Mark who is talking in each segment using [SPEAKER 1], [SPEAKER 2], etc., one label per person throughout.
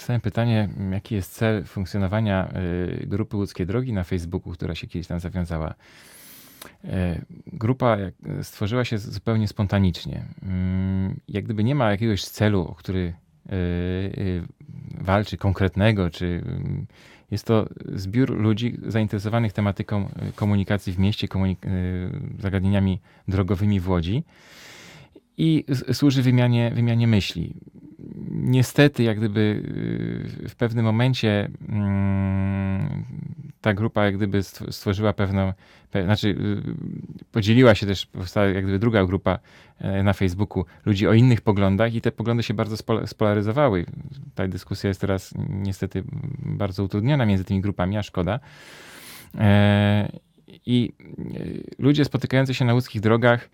[SPEAKER 1] Dostałem pytanie, jaki jest cel funkcjonowania y, grupy Łódzkie Drogi na Facebooku, która się kiedyś tam zawiązała. E, grupa stworzyła się zupełnie spontanicznie. Mm, jak gdyby nie ma jakiegoś celu, o który y, y, walczy konkretnego, czy jest to zbiór ludzi zainteresowanych tematyką komunikacji w mieście, komunik- zagadnieniami drogowymi w Łodzi i służy wymianie, wymianie myśli niestety, jak gdyby y, w pewnym momencie mm, ta grupa jak gdyby stworzyła pewną, znaczy y, podzieliła się też, powstała jak gdyby druga grupa e, na Facebooku ludzi o innych poglądach i te poglądy się bardzo spolaryzowały. Ta dyskusja jest teraz niestety bardzo utrudniona między tymi grupami, a szkoda. E, I y, ludzie spotykający się na łódzkich drogach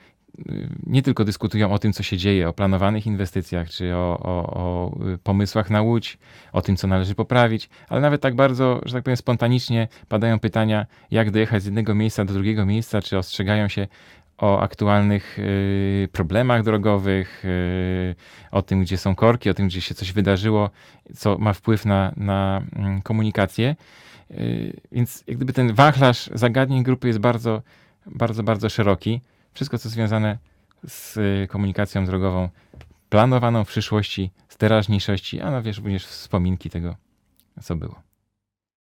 [SPEAKER 1] nie tylko dyskutują o tym, co się dzieje, o planowanych inwestycjach, czy o, o, o, pomysłach na łódź, o tym, co należy poprawić, ale nawet tak bardzo, że tak powiem, spontanicznie padają pytania, jak dojechać z jednego miejsca do drugiego miejsca, czy ostrzegają się o aktualnych y, problemach drogowych, y, o tym, gdzie są korki, o tym, gdzie się coś wydarzyło, co ma wpływ na, na y, komunikację. Więc jak gdyby ten wachlarz zagadnień grupy jest bardzo, bardzo, bardzo szeroki wszystko, co związane z y, komunikacją drogową planowaną w przyszłości, z teraźniejszości, a no wiesz, również wspominki tego, co było.